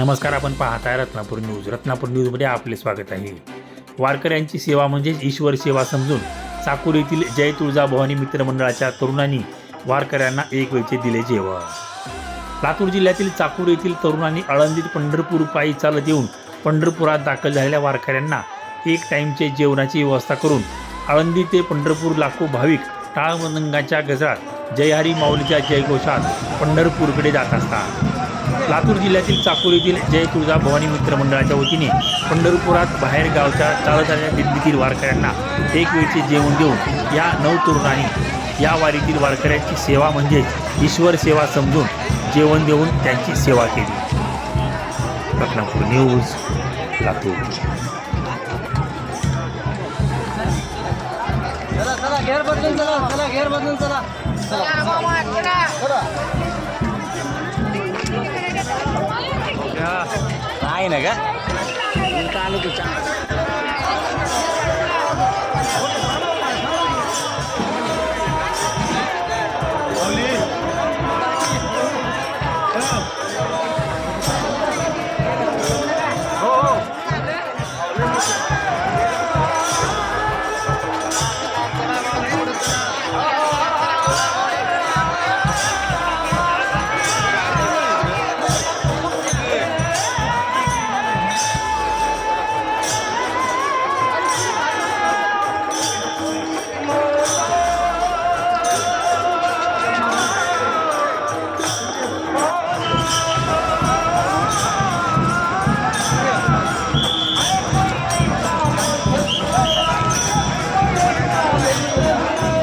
नमस्कार आपण पाहताय रत्नापूर न्यूज. रत्नापूर न्यूजमध्ये आपले स्वागत आहे. वारकऱ्यांची सेवा म्हणजेच ईश्वर सेवा समजून चाकूर येथील जय तुळजाभवानी मित्रमंडळाच्या तरुणांनी वारकऱ्यांना एक वेळचे दिले जेवण. लातूर जिल्ह्यातील चाकूर येथील तरुणांनी आळंदीत पंढरपूर पायी चालत येऊन पंढरपुरात दाखल झालेल्या वारकऱ्यांना एक टाईमचे जेवणाची व्यवस्था करून आळंदी ते पंढरपूर लाखो भाविक टाळमृदंगाच्या गजरात जयहरी माऊलीच्या जयघोषात पंढरपूरकडे जात असतात. लातूर जिल्ह्यातील चाकूर येथील जय तुळजा भवानी मित्र मंडळाच्या वतीने पंढरपुरात बाहेर गावच्या चालत आलेल्या दिंडीतील वारकऱ्यांना एक वेळचे जेवण देऊन या नऊ तरुणांनी या वारीतील वारकऱ्यांची सेवा म्हणजे ईश्वर सेवा समजून जेवण देऊन त्यांची सेवा केली. रत्नापूर न्यूज लातूर. आहे ना का Yeah.